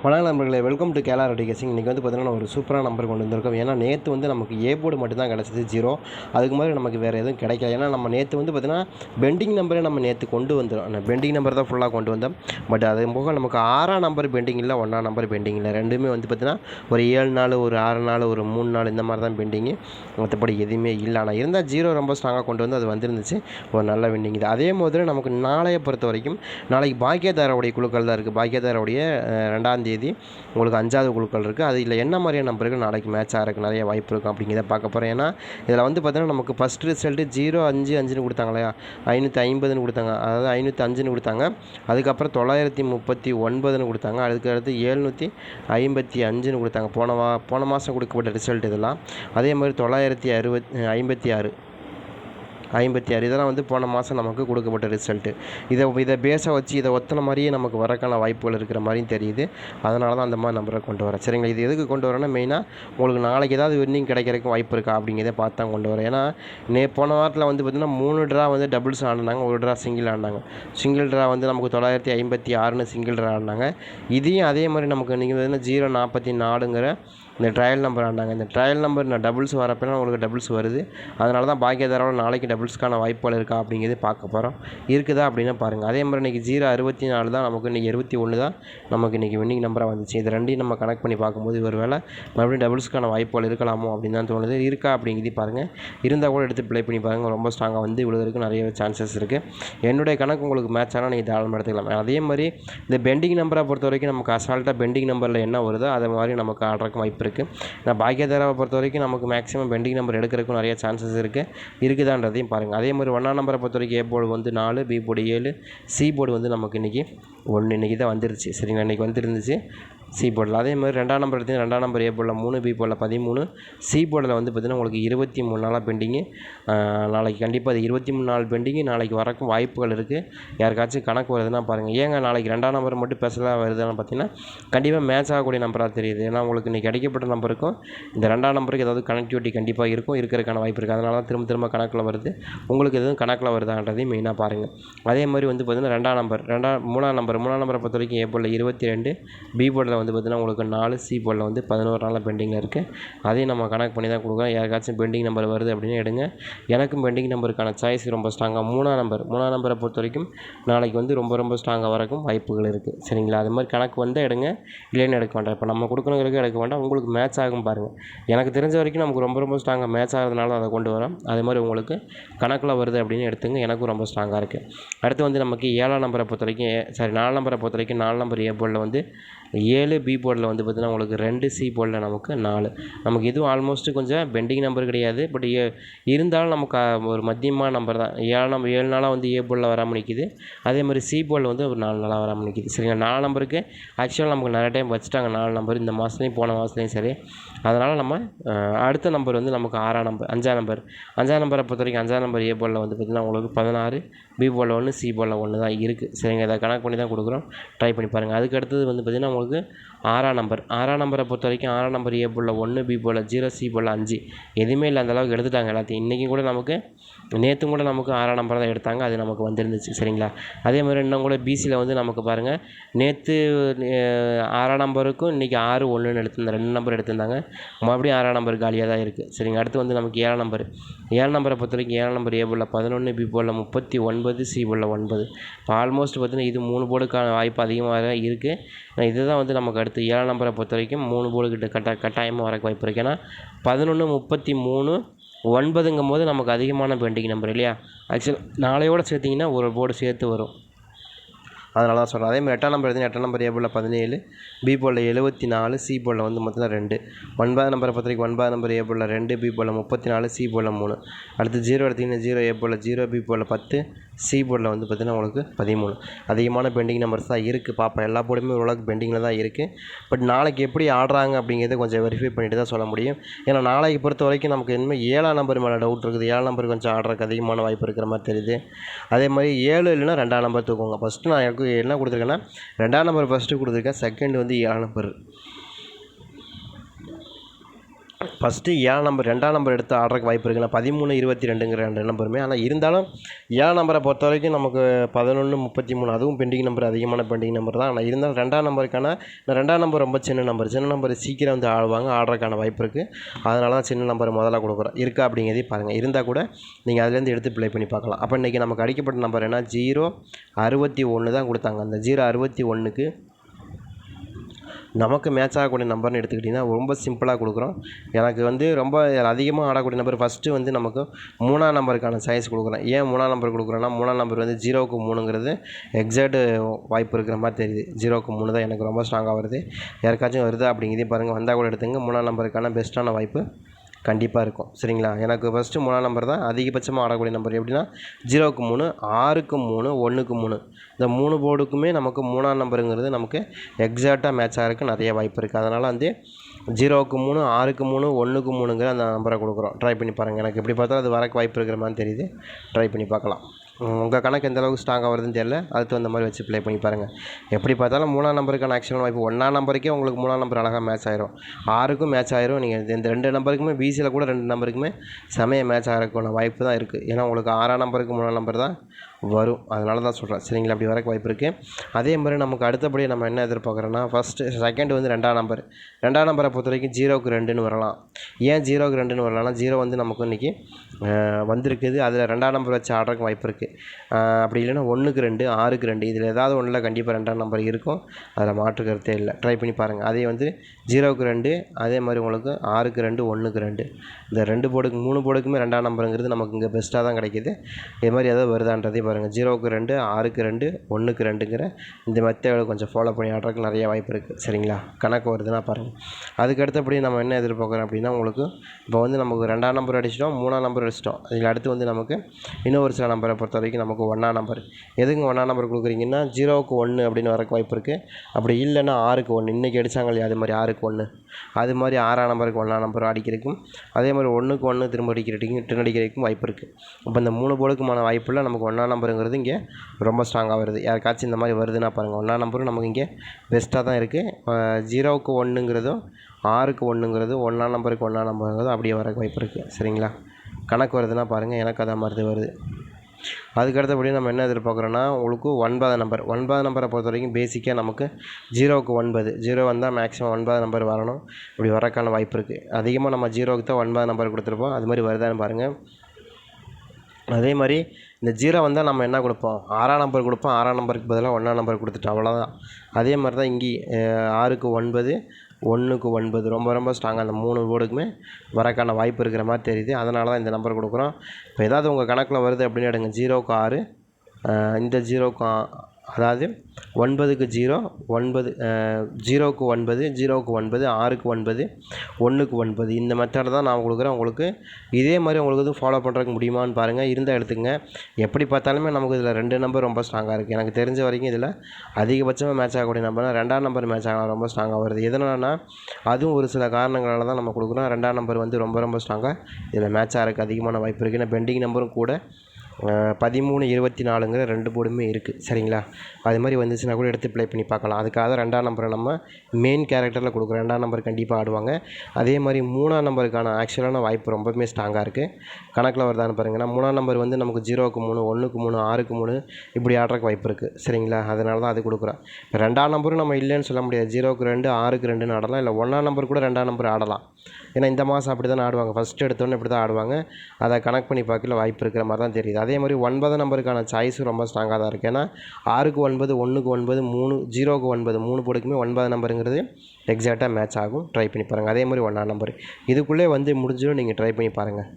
வணக்கம் நண்பர்களே welcome to கேலா ரெடி கேசிங் இன்றைக்கி வந்து பார்த்தீங்கன்னா ஒரு சூப்பரான நம்பர் கொண்டு வந்திருக்கோம். ஏன்னா நேற்று வந்து நமக்கு ஏ போர்டு மட்டும்தான் கிடச்சிது ஜீரோ அதுக்கு மாதிரி நமக்கு வேறு எதுவும் கிடைக்கல. ஏன்னா நம்ம நேற்று வந்து பார்த்தீங்கன்னா பெண்டிங் நம்பரே நம்ம நேற்று கொண்டு வந்துடும் பெண்டிங் நம்பர் தான் ஃபுல்லாக கொண்டு வந்தோம். பட் அது போக நமக்கு ஆறாம் நம்பர் பெண்டிங் இல்லை ஒன்றாம் நம்பர் பெண்டிங் இல்லை. ரெண்டுமே வந்து பார்த்தீங்கன்னா ஒரு ஏழு நாள் ஒரு ஆறு நாள் ஒரு மூணு நாள் இந்த மாதிரி தான் பெண்டிங்கு மற்றபடி எதுவுமே இல்லை. ஆனால் இருந்தால் ஜீரோ ரொம்ப ஸ்ட்ராங்காக கொண்டு வந்து அது வந்துருந்துச்சு. ஒரு நல்ல பெண்டிங் இது. அதே மாதிரி நமக்கு நாளையை பொறுத்த வரைக்கும் நாளைக்கு பாக்கியதாரோடைய குழுக்கள் தான் இருக்குது பாக்கியதாரோடைய அஹ், ரெண்டாம் தேதி உங்களுக்கு அஞ்சாவது குழுக்கள் இருக்குது அது இல்லை என்ன மாதிரியான நம்பர்கள் நாளைக்கு மேட்ச் ஆகிறதுக்கு நிறைய வாய்ப்பு இருக்கும் அப்படிங்கிறத பார்க்க போகிறேன் ஏன்னா இதில் வந்து பார்த்தீங்கன்னா நமக்கு ஃபஸ்ட் ரிசல்ட்டு ஜீரோ அஞ்சு அஞ்சுன்னு கொடுத்தாங்க இல்லையா? ஐநூற்றி ஐம்பதுன்னு கொடுத்தாங்க. அதாவது ஐநூற்றி அஞ்சுன்னு கொடுத்தாங்க. அதுக்கப்புறம் தொள்ளாயிரத்தி முப்பத்தி ஒன்பதுன்னு கொடுத்தாங்க. அதுக்கு அடுத்து ஏழ்நூற்றி ஐம்பத்தி அஞ்சுன்னு கொடுத்தாங்க. போன வா போன மாதம் கொடுக்கப்பட்ட ரிசல்ட் இதெல்லாம். அதே மாதிரி தொள்ளாயிரத்தி அறுபத் ஐம்பத்தி ஆறு. ஐம்பத்தி ஆறு. இதெல்லாம் வந்து போன மாதம் நமக்கு கொடுக்கப்பட்ட ரிசல்ட்டு இதை இதை பேஸை வச்சு இதை ஒத்தனை மாதிரியே நமக்கு வரக்கான வாய்ப்புகள் இருக்கிற மாதிரியும் தெரியுது. அதனால தான் அந்த மாதிரி நம்பரை கொண்டு வரேன். சரிங்களா இது எதுக்கு கொண்டு வரேன்னா மெயினாக உங்களுக்கு நாளைக்கு ஏதாவது வின்னிங் கிடைக்கிறதுக்கு வாய்ப்பு இருக்கா அப்படிங்கிறத பார்த்து தான் கொண்டு வரேன். ஏன்னா நே போன வாரத்தில் வந்து பார்த்திங்கன்னா மூணு ட்ரா வந்து டபுள்ஸ் ஆடினாங்க. ஒரு ட்ரா சிங்கிள் ஆடினாங்க. சிங்கிள் ட்ரா வந்து நமக்கு தொள்ளாயிரத்தி ஐம்பத்தி ஆறுன்னு சிங்கிள் ட்ரா ஆடினாங்க. இதையும் அதே மாதிரி நமக்கு இன்றைக்கி பார்த்தீங்கன்னா ஜீரோ நாற்பத்தி நாலுங்கிற இந்த ட்ரையல் நம்பர் ஆண்டாங்க இந்த ட்ரையல் நம்பர் நான் டபுள்ஸ் வரப்பெல்லாம் உங்களுக்கு டபுள்ஸ் வருது. அதனால தான் பாக்கியதாரோட நாளைக்கு டபுள்ஸ்க்கான வாய்ப்புகள் இருக்கா அப்படிங்கிறது பார்க்க போகிறோம் இருக்குதா அப்படின்னு பாருங்கள் அதே மாதிரி இன்றைக்கி ஜீரோ அறுபத்தி நாலு தான். நமக்கு இன்றைக்கி இருபத்தி ஒன்று தான். நமக்கு இன்றைக்கி வின்னிங் நம்பராக வந்துச்சு. இது ரெண்டையும் நம்ம கனெக்ட் பண்ணி பார்க்கும்போது ஒரு வேளை மறுபடியும் டபுள்ஸ்க்கான வாய்ப்புகள் இருக்கலாமோ அப்படின்னு தான் தோணுது. இருக்கா அப்படிங்கிறது பாருங்கள் இருந்தால் கூட எடுத்து ப்ளே பண்ணி பாருங்கள் ரொம்ப ஸ்ட்ராங்காக வந்து விழுகிறதுக்கு நிறைய சான்சஸ் இருக்குது என்னுடைய கணக்கு உங்களுக்கு மேட்ச் ஆனால் நீங்கள் தாராளமாக எடுத்துக்கலாம். அதே மாதிரி இந்த பெண்டிங் நம்பரை பொறுத்த வரைக்கும் நமக்கு அசால்ட்டாக பெண்டிங் நம்பரில் என்ன வருதோ அதை மாதிரி நமக்கு ஆடுறதுக்கு வாய்ப்பு இருக்குது நான் பாக்கியதாராவை பொறுத்த வரைக்கும் நமக்கு மேக்ஸிமம் பெண்டிங் நம்பர் எடுக்கிறதுக்கும் நிறைய சான்சஸ் இருக்குது இருக்குதான்றதையும் பாருங்கள் அதே மாதிரி ஒன்றாம் நம்பரை பொறுத்த வரைக்கும் ஏ போர்டு வந்து நாலு பி போர்டு ஏழு சி போர்டு வந்து நமக்கு இன்றைக்கி ஒன்று இன்றைக்கி தான் வந்துருச்சு. சரிங்களா? இன்றைக்கி வந்துருந்துச்சு. சி போர்டில் அதே மாதிரி ரெண்டாம் நம்பர் எடுத்தீங்கன்னா ரெண்டாம் நம்பர் ஏ போர்டில் மூணு பி போர்டில் பதிமூணு சி போர்டில் வந்து பார்த்திங்கன்னா உங்களுக்கு இருபத்தி மூணு நாளாக பெண்டிங்கு நாளைக்கு கண்டிப்பாக அது இருபத்தி மூணு நாள் பெண்டிங்கு நாளைக்கு வரக்கும் வாய்ப்புகள் இருக்குது யாருக்காச்சும் கணக்கு வருதுன்னா பாருங்கள் ஏங்க நாளைக்கு ரெண்டாம் நம்பர் மட்டும் ஸ்பெஷலாக வருதுன்னு பார்த்தீங்கன்னா கண்டிப்பாக மேட்ச் ஆகக்கூடிய நம்பராக தெரியுது. ஏன்னா உங்களுக்கு இன்றைக்கி கிடைக்கப்பட்ட நம்பருக்கும் இந்த ரெண்டாம் நம்பருக்கு ஏதாவது கனெக்டிவிட்டி கண்டிப்பாக இருக்கும். இருக்கிறதுக்கான வாய்ப்பு இருக்குது அதனால தான் திரும்ப திரும்ப கணக்கில் வருது. உங்களுக்கு எதுவும் கணக்கில் வருதான்றதையும் மெயினாக பாருங்கள் அதே மாதிரி வந்து பார்த்திங்கன்னா ரெண்டாம் நம்பர் ரெண்டாம் மூணாம் நம்பர் மூணாம் நம்பரை பொறுத்த வரைக்கும் ஏ போர்டில் இருபத்தி ரெண்டு பி போர்டில் வந்து பார்த்திங்கன்னா உங்களுக்கு நாலு சி போர்டில் வந்து பதினோரு நாளில் பெண்டிங்கில் இருக்குது அதையும் நம்ம கணக்கு பண்ணி தான் கொடுக்குறோம் யாருக்காச்சும் பெண்டிங் நம்பர் வருது அப்படின்னு எடுங்க. எனக்கும் பெண்டிங் நம்பருக்கான சாய்ஸ் ரொம்ப ஸ்ட்ராங்காக மூணாம் நம்பர் மூணாம் நம்பரை பொறுத்த வரைக்கும் நாளைக்கு வந்து ரொம்ப ரொம்ப ஸ்ட்ராங்காக வரக்கும் வாய்ப்புகள் இருக்குது சரிங்களா? அது மாதிரி கணக்கு வந்து எடுங்க. இல்லைன்னு எடுக்க வேண்டாம். இப்போ நம்ம கொடுக்கணுங்கிறதுக்கு எடுக்க வேண்டாம். உங்களுக்கு மேட்ச் ஆகும் பாருங்கள் எனக்கு தெரிஞ்ச வரைக்கும் நமக்கு ரொம்ப ரொம்ப ஸ்ட்ராங்காக மேட்ச் ஆகிறதுனால அதை கொண்டு வரோம். அதே மாதிரி உங்களுக்கு கணக்கில் வருது அப்படின்னு எடுத்துங்க. எனக்கும் ரொம்ப ஸ்ட்ராங்காக இருக்குது அடுத்து வந்து நமக்கு ஏழாம் நம்பரை பொறுத்த வரைக்கும் சாரி நாலு நம்பரை பொறுத்த வரைக்கும் நாலு நம்பர் ஏ போர்டில் வந்து ஏழு பி போர்டில் வந்து பார்த்திங்கன்னா உங்களுக்கு ரெண்டு சி போர்டில் நமக்கு நாலு. நமக்கு இதுவும் ஆல்மோஸ்ட்டு கொஞ்சம் பெண்டிங் நம்பர் கிடையாது. பட் ஏ இருந்தாலும் நமக்கு ஒரு மத்தியமான நம்பர் தான். ஏழு நம்பர் ஏழு நாளாக வந்து ஏ போர்டில் வராமல் நிற்கிது அதே மாதிரி சி போர்டில் வந்து ஒரு நாலு நாளாக வராமல் நிற்கிது சரிங்களா? நாலு நம்பருக்கு ஆக்சுவலாக நமக்கு நிறைய டைம் வச்சுட்டாங்க. நாலு நம்பர் இந்த மாதத்துலையும் போன மாதத்துலையும் சரி. அதனால் நம்ம அடுத்த நம்பர் வந்து நமக்கு ஆறாம் நம்பர் அஞ்சாம் நம்பர் அஞ்சாம் நம்பரை பொறுத்த வரைக்கும் அஞ்சாம் நம்பர் ஏ போலில் வந்து பார்த்திங்கன்னா உங்களுக்கு பதினாறு பி போலில் ஒன்று சி போலில் ஒன்று தான் இருக்குது சரிங்க இதை கணக்கு பண்ணி தான் கொடுக்குறோம். ட்ரை பண்ணி பாருங்கள் அதுக்கு அடுத்தது வந்து பார்த்திங்கன்னா உங்களுக்கு ஆறாம் நம்பர் ஆறாம் நம்பரை பொறுத்த வரைக்கும் ஆறாம் நம்பர் ஏ போலில் ஒன்று பி போலில் ஜீரோ சி போலில் அஞ்சு. எதுவுமே இல்லை அந்தளவுக்கு எடுத்துட்டாங்க எல்லாத்தையும். இன்றைக்கும் கூட நமக்கு நேற்றும் கூட நமக்கு ஆறாம் நம்பர் தான் எடுத்தாங்க. அது நமக்கு வந்துருந்துச்சு. சரிங்களா? அதே மாதிரி இன்னும் கூட பிசியில் வந்து நமக்கு பாருங்கள் நேற்று ஆறாம் நம்பருக்கும் இன்றைக்கி ஆறு ஒன்றுன்னு எடுத்திருந்தாங்க ரெண்டு நம்பர் எடுத்திருந்தாங்க. மறுபடியும் ஆறாம் நம்பர் காலியாக தான் இருக்குது சரிங்க அடுத்து வந்து நமக்கு ஏழாம் நம்பர் ஏழாம் நம்பரை பொறுத்த வரைக்கும் ஏழாம் நம்பர் ஏ போர்டில் பதினொன்று பி போர்டில் முப்பத்தி ஒன்பது சி போர்டில் ஒன்பது. இப்போ ஆல்மோஸ்ட் பார்த்தீங்கன்னா இது மூணு போர்டுக்கான வாய்ப்பு அதிகமாக தான் இருக்குது இதுதான் வந்து நமக்கு அடுத்து ஏழாம் நம்பரை பொறுத்த வரைக்கும் மூணு போர்டு கிட்ட கட்ட கட்டாயமாக வரக்கு வாய்ப்பு இருக்குது ஏன்னா பதினொன்று முப்பத்தி மூணு ஒன்பதுங்கும் போது நமக்கு அதிகமான பெண்டிங் நம்பர் இல்லையா? ஆக்சுவலாக நாளையோட சேர்த்திங்கன்னா ஒரு போர்டு சேர்த்து வரும். அதனால தான் சொல்கிறேன் அதே மாதிரி எட்டாம் நம்பர் எடுத்தீங்கன்னா எட்டாம் நம்பர் ஏ பதினேழு பி போர்டில் எழுபத்தி நாலு சி போர்டில் வந்து மொத்தம் ரெண்டு. ஒன்பதாம் நம்பரை பொறுத்த வரைக்கும் ஒன்பதாம் நம்பர் ஏ ரெண்டு பி போர்டில் முப்பத்தி நாலு சி போர்டில் மூணு. அடுத்து ஜீரோ எடுத்திங்கன்னா ஜீரோ ஏ ஜீரோ பி போர்டில் பத்து சி போர்டில் வந்து பார்த்திங்கன்னா உங்களுக்கு பதிமூணு. அதிகமான பெண்டிங் நம்பர்ஸ் தான் இருக்குது பார்ப்போம் எல்லா போர்டுமே ஓரளவுக்கு பெண்டிங்கில் தான் இருக்குது பட் நாளைக்கு எப்படி ஆடுறாங்க அப்படிங்கிறத கொஞ்சம் வெரிஃபை பண்ணிட்டு தான் சொல்ல முடியும். ஏன்னா நாளைக்கு பொறுத்த வரைக்கும் நமக்கு இனிமேல் ஏழாம் நம்பர் மேலே டவுட் இருக்குது. ஏழாம் நம்பர் கொஞ்சம் ஆடுறதுக்கு அதிகமான வாய்ப்பு இருக்கிற மாதிரி தெரியுது. அதே மாதிரி ஏழு இல்லைன்னா ரெண்டாம் நம்பர் தூக்குவாங்க ஃபஸ்ட்டு நான் எனக்கு என்ன கொடுத்துருக்கேன்னா ரெண்டாம் நம்பர் ஃபஸ்ட்டு கொடுத்துருக்கேன் செகண்ட் வந்து ஏழாம் நம்பர் ஃபஸ்ட்டு ஏழாம் நம்பர் ரெண்டாம் நம்பர் எடுத்து ஆடுறக்கு வாய்ப்பு இருக்குல்ல பதிமூணு இருபத்தி ரெண்டுங்கிற ரெண்டு நம்பருமே ஆனால் இருந்தாலும் ஏழாம் நம்பரை பொறுத்த வரைக்கும் நமக்கு பதினொன்று முப்பத்தி மூணு அதுவும் பெண்டிங் நம்பர் அதிகமான பெண்டிங் நம்பர் தான். ஆனால் இருந்தாலும் ரெண்டாம் நம்பருக்கான ரெண்டாம் நம்பர் ரொம்ப சின்ன நம்பர் சின்ன நம்பர் சீக்கிரம் வந்து ஆடுவாங்க ஆடுறதுக்கான வாய்ப்பு இருக்குது அதனால தான் சின்ன நம்பர் முதல்ல கொடுக்குறோம். இருக்கா அப்படிங்கிறதையும் பாருங்கள் இருந்தால் கூட நீங்கள் அதுலேருந்து எடுத்து ப்ளே பண்ணி பார்க்கலாம். அப்போ இன்றைக்கி நமக்கு அடிக்கப்பட்ட நம்பர் என்ன? ஜீரோ அறுபத்தி ஒன்று தான் கொடுத்தாங்க. அந்த ஜீரோ அறுபத்தி ஒன்றுக்கு நமக்கு மேட்ச் ஆகக்கூடிய நம்பர்னு எடுத்துக்கிட்டிங்கன்னா ரொம்ப சிம்பிளாக கொடுக்குறோம். எனக்கு வந்து ரொம்ப அதிகமாக ஆடக்கூடிய நம்பர் ஃபஸ்ட்டு வந்து நமக்கு மூணாம் நம்பருக்கான சைஸ் கொடுக்குறேன் ஏன் மூணாம் நம்பர் கொடுக்குறேன்னா மூணாம் நம்பர் வந்து ஜீரோவுக்கு மூணுங்கிறது எக்ஸாக்ட் வாய்ப்பு இருக்கிற மாதிரி தெரியுது. ஜீரோவுக்கு மூணு தான் எனக்கு ரொம்ப ஸ்ட்ராங்காக வருது. யாருக்காச்சும் வருது அப்படிங்கிறதையும் பாருங்கள் வந்தால் கூட எடுத்துங்க. மூணாம் நம்பருக்கான பெஸ்ட்டான வாய்ப்பு கண்டிப்பாக இருக்கும். சரிங்களா? எனக்கு ஃபஸ்ட்டு மூணாம் நம்பர் தான் அதிகபட்சமாக ஆடக்கூடிய நம்பர் எப்படின்னா ஜீரோவுக்கு மூணு ஆறுக்கு மூணு ஒன்றுக்கு மூணு. இந்த மூணு போர்டுக்குமே நமக்கு மூணாம் நம்பருங்கிறது நமக்கு எக்ஸாக்டாக மேட்ச் ஆகிறதுக்கு நிறைய வாய்ப்பு இருக்குது அதனால் வந்து ஜீரோவுக்கு மூணு ஆறுக்கு மூணு ஒன்றுக்கு மூணுங்கிற அந்த நம்பரை கொடுக்குறோம். ட்ரை பண்ணி பாருங்கள் எனக்கு எப்படி பார்த்தாலும் அது வரக்கு வாய்ப்பு இருக்கிற மாதிரி தெரியுது. ட்ரை பண்ணி பார்க்கலாம். உங்கள் கணக்கு எந்த அளவுக்கு ஸ்ட்ராங்காக வருதுன்னு தெரியல. அதுக்கு தகுந்த மாதிரி வச்சு ப்ளே பண்ணி பாருங்கள் எப்படி பார்த்தாலும் மூணாம் நம்பருக்கான ஆக்ஷன் வாய்ப்பு ஒன்றாம் நம்பருக்கே உங்களுக்கு மூணாம் நம்பர் அழகாக மேட்ச் ஆயிரும். ஆறுக்கும் மேட்ச் ஆயிரும். நீங்கள் இந்த ரெண்டு நம்பருக்குமே பிசியில் கூட ரெண்டு நம்பருக்குமே செமைய மேட்ச் ஆகிறதுக்கான வாய்ப்பு தான் இருக்குது ஏன்னா உங்களுக்கு ஆறாம் நம்பருக்கு மூணாம் நம்பர் தான். வரும். அதனால தான் சொல்கிறேன் சரிங்களா? அப்படி வரக்கு வாய்ப்பு இருக்குது அதே மாதிரி நமக்கு அடுத்தபடி நம்ம என்ன எதிர்பார்க்குறோன்னா ஃபஸ்ட்டு செகண்ட் வந்து ரெண்டாம் நம்பர் ரெண்டாம் நம்பரை பொறுத்த வரைக்கும் ஜீரோவுக்கு ரெண்டுன்னு வரலாம். ஏன் ஜீரோவுக்கு ரெண்டுன்னு வரலாம்னா ஜீரோ வந்து நமக்கு இன்றைக்கி வந்திருக்குது. அதில் ரெண்டாம் நம்பர் வச்சு ஆடுறதுக்கு வாய்ப்பு இருக்குது அப்படி இல்லைன்னா ஒன்றுக்கு ரெண்டு ஆறுக்கு ரெண்டு இதில் ஏதாவது ஒன்றில் கண்டிப்பாக ரெண்டாம் நம்பர் இருக்கும். அதில் மாற்று கருத்தே இல்லை. ட்ரை பண்ணி பாருங்கள் அதே வந்து ஜீரோவுக்கு ரெண்டு அதே மாதிரி உங்களுக்கு ஆறுக்கு ரெண்டு ஒன்றுக்கு ரெண்டு. இந்த ரெண்டு போர்டுக்கு மூணு போர்டுக்குமே ரெண்டாம் நம்பருங்கிறது நமக்கு இங்கே பெஸ்ட்டாக தான் கிடைக்கிது. இது மாதிரி ஏதாவது வருதான்றதே பாருங்கள் ஜீரோவுக்கு ரெண்டு ஆறுக்கு ரெண்டு ஒன்றுக்கு ரெண்டுங்கிற இந்த மெத்தேடை கொஞ்சம் ஃபாலோ பண்ணி ஆடுறதுக்கு நிறைய வாய்ப்பு இருக்குது சரிங்களா? கணக்கு வருதுன்னா பாருங்கள் அதுக்கு அடுத்தபடி நம்ம என்ன எதிர்பார்க்குறோம் அப்படின்னா உங்களுக்கு இப்போ வந்து நமக்கு ரெண்டாம் நம்பர் அடிச்சிட்டோம் மூணாம் நம்பர் அடிச்சிட்டோம். இதில் அடுத்து வந்து நமக்கு இன்னும் ஒரு சில நம்பரை பொறுத்த வரைக்கும் நமக்கு ஒன்றாம் நம்பர் எதுங்க ஒன்றாம் நம்பர் கொடுக்குறீங்கன்னா ஜீரோவுக்கு ஒன்று அப்படின்னு வரக்கு வாய்ப்பு இருக்குது அப்படி இல்லைன்னா ஆறுக்கு ஒன்று இன்றைக்கி அடித்தாங்க இல்லையா? அது மாதிரி ஆறுக்கு ஒன்று அது மாதிரி ஆறாம் நம்பருக்கு ஒன்றாம் நம்பர் அடிக்கிறதுக்கும் அதே மாதிரி ஒன்றுக்கு ஒன்று திரும்ப அடிக்கிறதுக்கும் ரிட்டன் அடிக்கிறதுக்கும் வாய்ப்பு இருக்குது இப்போ இந்த மூணு போலுக்குமான வாய்ப்பில் நமக்கு ஒன்றாம் நம்பருங்கிறது இங்கே ரொம்ப ஸ்ட்ராங்காக வருது. யாருக்காச்சும் இந்த மாதிரி வருதுன்னா பாருங்கள் ஒன்றாம் நம்பரும் நமக்கு இங்கே பெஸ்ட்டாக தான் இருக்குது ஜீரோவுக்கு ஒன்றுங்கிறதும் ஆறுக்கு ஒன்றுங்கிறது ஒன்றாம் நம்பருக்கு ஒன்றாம் நம்பருங்கிறது அப்படியே வர வாய்ப்பு இருக்குது சரிங்களா? கணக்கு வருதுன்னா பாருங்கள் எனக்கு அதை மாதிரி வருது. அதுக்கு அடுத்தபடி நம்ம என்ன எதிர்பார்க்குறோன்னா உங்களுக்கு ஒன்பதாம் நம்பர். ஒன்பதாம் நம்பரை பொறுத்த வரைக்கும் பேசிக்காக நமக்கு ஜீரோவுக்கு ஒன்பது. ஜீரோ வந்தால் மேக்ஸிமம் ஒன்பதாம் நம்பர் வரணும். இப்படி வரக்கான வாய்ப்பு இருக்குது அதிகமாக நம்ம ஜீரோவுக்கு தான் ஒன்பதாம் நம்பர் கொடுத்துருப்போம். அது மாதிரி வருதான்னு பாருங்கள் அதே மாதிரி இந்த ஜீரோ வந்தால் நம்ம என்ன கொடுப்போம்? ஆறாம் நம்பர் கொடுப்போம். ஆறாம் நம்பருக்கு பதிலாக ஒன்றாம் நம்பர் கொடுத்துட்டோம். அவ்வளோதான் அதே மாதிரி தான் இங்கே ஆறுக்கு ஒன்பது ஒன்றுக்கு ஒன்பது. ரொம்ப ரொம்ப ஸ்ட்ராங்காக அந்த மூணு போர்டுக்குமே வரக்கான வாய்ப்பு இருக்கிற மாதிரி தெரியுது. அதனால தான் இந்த நம்பர் கொடுக்குறோம். இப்போ ஏதாவது உங்கள் கணக்கில் வருது அப்படின்னு எடுங்க. ஜீரோக்கு ஆறு. இந்த ஜீரோக்கு அதாவது ஒன்பதுக்கு ஜீரோ ஒன்பது ஜீரோவுக்கு ஒன்பது ஜீரோவுக்கு ஒன்பது ஆறுக்கு ஒன்பது ஒன்றுக்கு ஒன்பது. இந்த மெத்தடை தான் நான் கொடுக்குறேன் உங்களுக்கு. இதே மாதிரி உங்களுக்கு எதுவும் ஃபாலோ பண்ணுறதுக்கு முடியுமான்னு பாருங்கள் இருந்தால் எடுத்துங்க எப்படி பார்த்தாலுமே நமக்கு இதில் ரெண்டு நம்பர் ரொம்ப ஸ்ட்ராங்காக இருக்குது எனக்கு தெரிஞ்ச வரைக்கும் இதில் அதிகபட்சமாக மேட்ச் ஆகக்கூடிய நம்பர்னால் ரெண்டாம் நம்பர் மேட்ச் ஆகலாம். ரொம்ப ஸ்ட்ராங்காக வருது. எதனால்னா அதுவும் ஒரு சில காரணங்களால் தான் நம்ம கொடுக்குறோம். ரெண்டாம் நம்பர் வந்து ரொம்ப ரொம்ப ஸ்ட்ராங்காக இதில் மேட்ச் ஆகிறதுக்கு அதிகமான வாய்ப்பு இருக்குது ஏன்னா பெண்டிங் நம்பரும் கூட பதிமூணு இருபத்தி நாலுங்கிற ரெண்டு போர்டுமே இருக்குது சரிங்களா? அது மாதிரி வந்துச்சுன்னா கூட எடுத்து ப்ளே பண்ணி பார்க்கலாம். அதுக்காக தான் ரெண்டாம் நம்பரை நம்ம மெயின் கேரக்டரில் கொடுக்குறோம். ரெண்டாம் நம்பர் கண்டிப்பாக ஆடுவாங்க. அதே மாதிரி மூணாம் நம்பருக்கான ஆக்சுவலான வாய்ப்பு ரொம்பவுமே ஸ்ட்ராங்காக இருக்குது கணக்கில் வருதான்னு பாருங்கன்னா மூணாம் நம்பர் வந்து நமக்கு ஜீரோவுக்கு மூணு ஒன்றுக்கு மூணு ஆறுக்கு மூணு இப்படி ஆடுறக்கு வாய்ப்பு இருக்குது சரிங்களா? அதனால தான் அது கொடுக்குறோம். இப்போ ரெண்டாம் நம்பரும் நம்ம இல்லைன்னு சொல்ல முடியாது. ஜீரோவுக்கு ரெண்டு ஆறுக்கு ரெண்டுன்னு ஆடலாம். இல்லை ஒன்றாம் நம்பர் கூட ரெண்டாம் நம்பர் ஆடலாம். ஏன்னா இந்த மாதம் அப்படி தான் ஆடுவாங்க. ஃபஸ்ட்டு எடுத்தோன்னே இப்படி தான் ஆடுவாங்க. அதை கனெக்ட் பண்ணி பார்க்கல வாய்ப்பு இருக்கிற மாதிரி தான் தெரியுது. அதே மாதிரி ஒன்பது நம்பருக்கான சாய்ஸும் ரொம்ப ஸ்ட்ராங்காக தான் இருக்குது ஏன்னா ஆறுக்கு ஒன்பது ஒன்றுக்கு ஒன்பது மூணு ஜீரோக்கு ஒன்பது மூணு போடுக்குமே ஒன்பது நம்பருங்கிறது எக்ஸாக்டாக மேட்ச் ஆகும். ட்ரை பண்ணி பாருங்கள் அதே மாதிரி ஒன்றாம் நம்பர். இதுக்குள்ளே வந்து முடிஞ்சிடும். நீங்கள் ட்ரை பண்ணி பாருங்கள்